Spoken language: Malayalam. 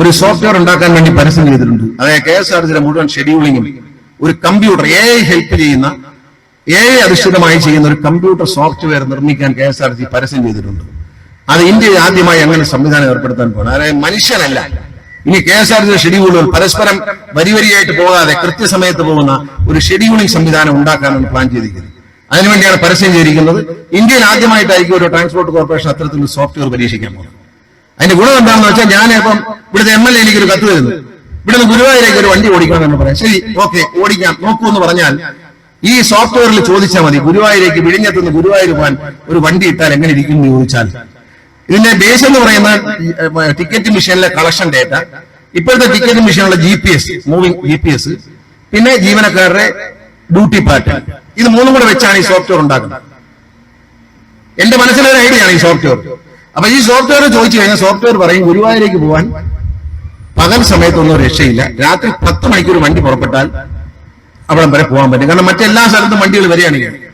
ഒരു സോഫ്റ്റ്വെയർ ഉണ്ടാക്കാൻ വേണ്ടി പരസ്യം ചെയ്തിട്ടുണ്ട്. അതായത് കെ എസ് ആർ ടിയുടെ മുഴുവൻ ഷെഡ്യൂളിങ്ങും ഒരു കമ്പ്യൂട്ടർ എ ഹെൽപ്പ് ചെയ്യുന്ന എ അധിഷ്ഠിതമായി ചെയ്യുന്ന ഒരു കമ്പ്യൂട്ടർ സോഫ്റ്റ്വെയർ നിർമ്മിക്കാൻ കെ എസ് ആർ ടി പരസ്യം ചെയ്തിട്ടുണ്ട്. അത് ഇന്ത്യയിൽ ആദ്യമായി അങ്ങനെ സംവിധാനം ഏർപ്പെടുത്താൻ പോകണം അതായത് മനുഷ്യനല്ല. ഇനി കെ എസ് ആർ ടി ഷെഡ്യൂളുകൾ പരസ്പരം വരി വരിയായിട്ട് പോകാതെ കൃത്യസമയത്ത് പോകുന്ന ഒരു ഷെഡ്യൂളിംഗ് സംവിധാനം ഉണ്ടാക്കാനാണ് പ്ലാൻ ചെയ്തിരിക്കുന്നത്. അതിനുവേണ്ടിയാണ് പരസ്യം ചെയ്തിരിക്കുന്നത്. ഇന്ത്യയിൽ ആദ്യമായിട്ടായിരിക്കും ഒരു ട്രാൻസ്പോർട്ട് കോർപ്പറേഷൻ അത്തരത്തിലുള്ള സോഫ്റ്റ്വെയർ പരീക്ഷിക്കാൻ പോകുന്നത്. അതിന്റെ ഗുണം എന്താണെന്ന് വെച്ചാൽ ഞാൻ ഇപ്പം ഇവിടുത്തെ എം എൽ എ എനിക്ക് ഒരു കത്ത് തരുന്നു. ഇവിടുന്ന് ഗുരുവായൂരേക്ക് ഒരു വണ്ടി ഓടിക്കണം എന്ന് പറയാം. ശരി ഓക്കെ ഓടിക്കാം. നോക്കൂ എന്ന് പറഞ്ഞാൽ ഈ സോഫ്റ്റ്വെയറിൽ ചോദിച്ചാൽ മതി ഗുരുവായൂരേക്ക് വിഴിഞ്ഞത്തുനിന്ന് ഗുരുവായൂർ പോകാൻ ഒരു വണ്ടി ഇട്ടാൽ എങ്ങനെ ഇരിക്കും എന്ന് ചോദിച്ചാൽ. ഇതിന്റെ ബേസ് എന്ന് പറയുന്ന ടിക്കറ്റ് മെഷീനിലെ കളക്ഷൻ ഡേറ്റ ഇപ്പോഴത്തെ ticket മെഷീനുള്ള G P S moving G P S പിന്നെ ജീവനക്കാരുടെ ഡ്യൂട്ടി പാറ്റേൺ ഇത് മൂന്നും കൂടെ വെച്ചാണ് ഈ സോഫ്റ്റ്വെയർ ഉണ്ടാക്കുന്നത്. എന്റെ മനസ്സിലൊരു ഐഡിയ ആണ് ഈ സോഫ്റ്റ്വെയർ അപ്പൊ ഈ സോഫ്റ്റ്വെയർ ചോദിച്ചു കഴിഞ്ഞാൽ സോഫ്റ്റ്വെയർ പറയും ഗുരുവായൂരേക്ക് പോകാൻ പകൽ സമയത്തൊന്നും രക്ഷയില്ല. രാത്രി പത്ത് മണിക്കൂർ വണ്ടി പുറപ്പെട്ടാൽ അവിടം വരെ പോകാൻ പറ്റും. കാരണം മറ്റെല്ലാ സ്ഥലത്തും വണ്ടികൾ വരികയാണ് ചെയ്യുന്നത്